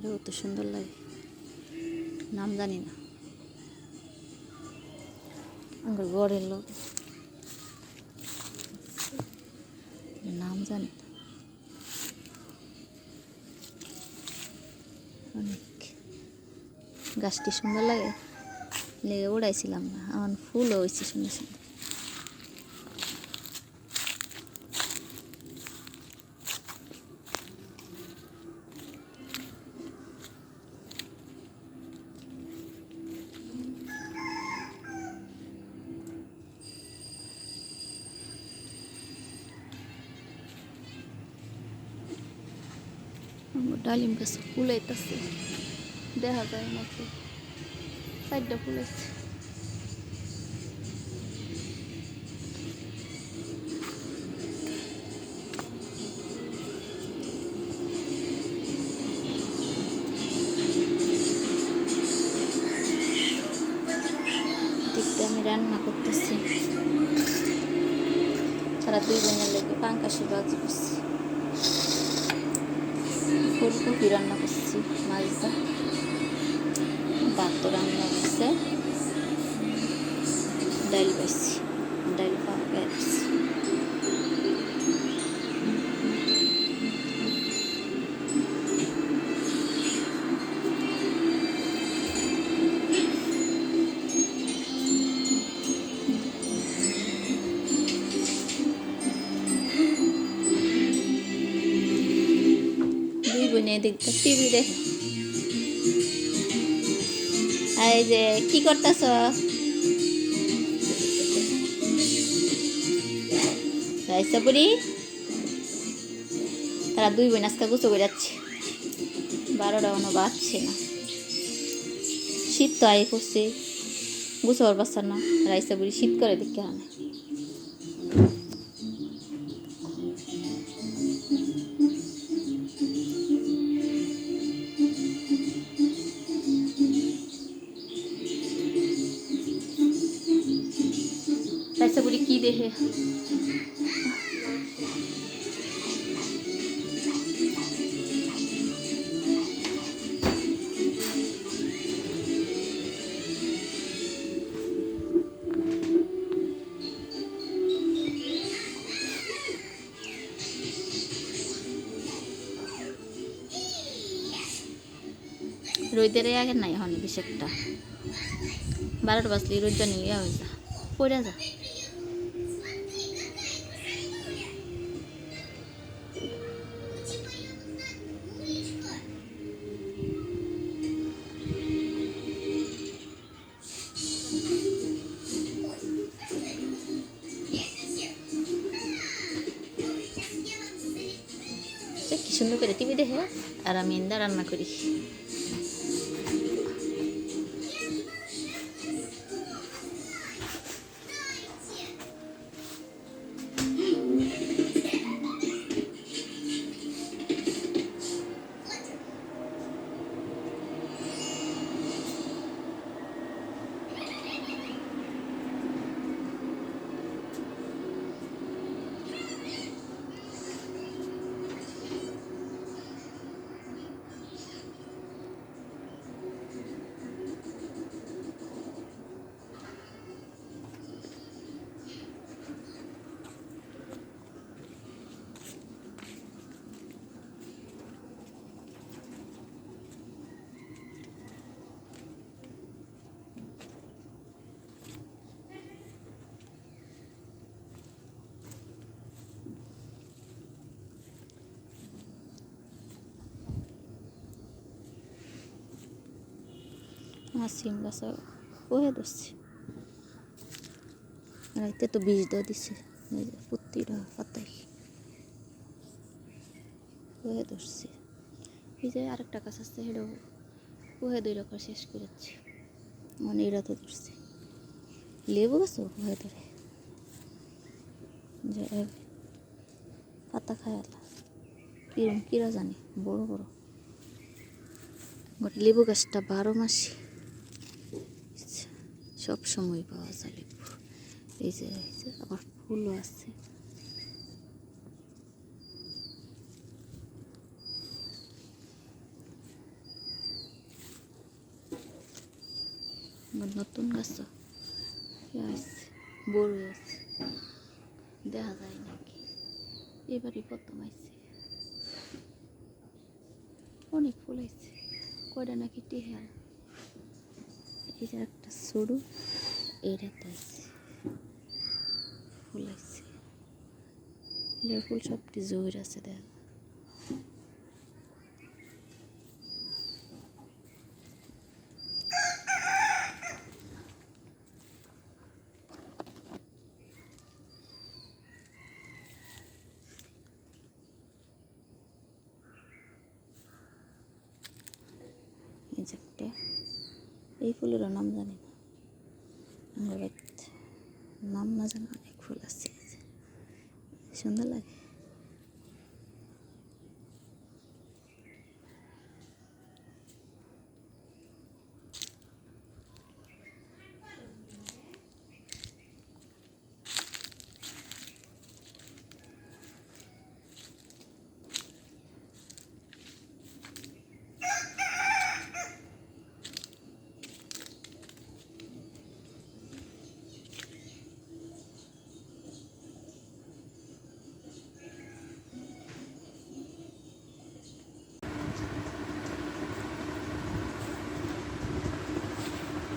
এটা কত সুন্দর লাগে। নাম জানি না। আমার গড়ের লোক। নাম জানি অনেক। গাছটি সুন্দর লাগে। লেগে উড়াইছিলাম না। আমার ফুলও হয়েছে সুন্দর। ডালিম গাছ ফুলাইতেছে। দেখা যায় নাকি? চারটা ফুলাইছে। আমি রান্না করতেছি। তারা দুই বোনের লেগে পাঙ্কাশি বাজি করছি। ফুলকপি রান্না করছি মাছটা ভাত রান্না করছে ডাল পাইছি ডাল পাওয়া গেছে। দেখতে, টিভি দেখে। এই যে, কি করতেছ? রাইসা বুড়ি তারা দুই বোন আজকে গুছো করে যাচ্ছে। বারোটা কোনো বাজছে না। শীত তো আয় করছে। গুছো পারবার না রাইসা বুড়ি শীত করে দেখতে হয় রাইসা বুড়ি কি দেখে রোদের আগে নাই হনি বেশ একটা বারোটা বাজলে রোদটা নিয়ে যা, পড়ে যা। সুন্দর করে টিভি দেখে আর আমি এন্দা রান্না করি। আমার সিম বহে ধরছে রাইতে তো বীজ দেওয়া দিছে, এই যে প্রতিটা পাতাই বহে ধরছে এই যে আরেকটা গাছ আছে, সেটাও বহে দুই রকম শেষ করে করেছে মানে এরা তো ধরছে লেবু গাছও বহে ধরে। যে পাতা খায় কিরম, কিরা জানি? বড় বড়। লেবু গাছটা বারো মাসে সব সময় পাওয়া যাবে এই যে এই যে আবার ফুলও আছে। নতুন গাছ আছে বড়ই আছে। দেখা যায় নাকি? এবারই প্রথম আইছে। অনেক ফুল আইছে। কয়টা নাকি টেহাল এটা একটা সরু এইটাতে আছে ফুল আইছে এটার ফুল সবটি জোর আছে দেখ। এই এই ফুলেরও নাম জানি না। নাম না জানা অনেক ফুল আছে। সুন্দর লাগে?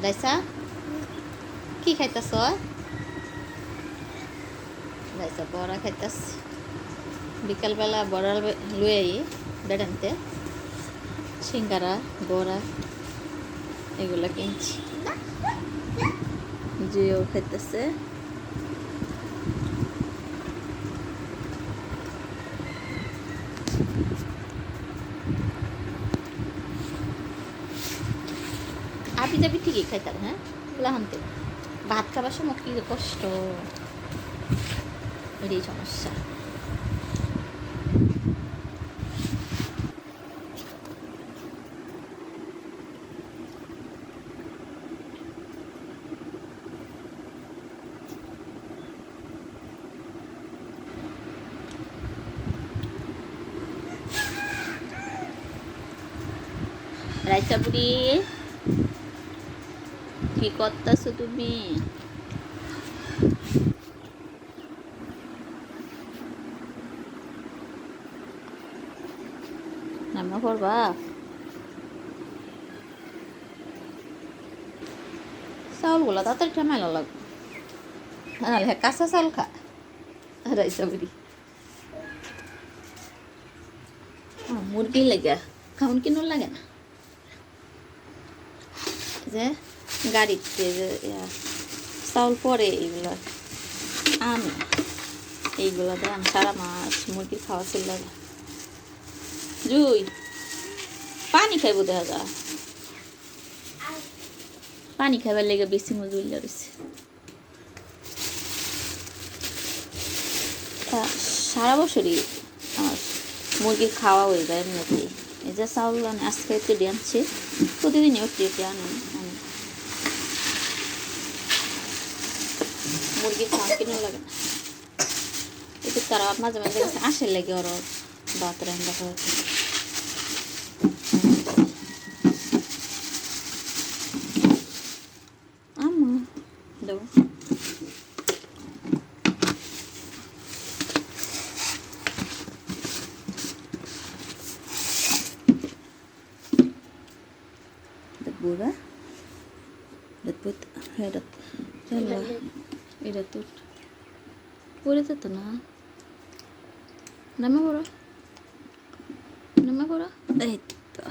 রাইসা কি খাইতাছ রাইসা বড়া খাইতাস বিকালবেলা বড়া লুয়ে আই বেড়ানতে সিঙ্গারা বড়া এগুলো কিনছি জিও খাইতেছে ঠিকই খাইতাম হ্যাঁ? লাহান্তে ভাত খাবার সময় কি কষ্ট। এটাই সমস্যা। রাইসা বুড়ি। কি করতেছো তুমি? রান্না করবা? চাউলগুলো তাড়াতাড়ি ঠামাইলা লাগবে। নাহলে হ্যাঁ কাঁচা চাউল খা। রাইসা বুড়ি মুরগি লাগে খাউন কিনো লাগে না? যে গাড়িতে চাউল পরে এইগুলো আম এইগুলো দেন, সারা মাস মুরগি খাওয়া ছিল জুই, পানি খাইব দেখা যা পানি খাইবার লেগে বেশি মজুরি তা সারা বছরই আমার মুরগির খাওয়া হয়ে যায় এমনিতেই। এই যে চাউল আজকে একটু আনছে, প্রতিদিনই একটু একটু আনে আনে মুরগির খাওয়া কিনে লাগে। না একটু তারা মাঝে মাঝে কাছে আসে লাগে ওর ভাত রান্না করে আম্মা দেবো বুড়া? দেখবত এটা চলো। এটা তোর পড়ে তো না নামে করো নামে করো এই তো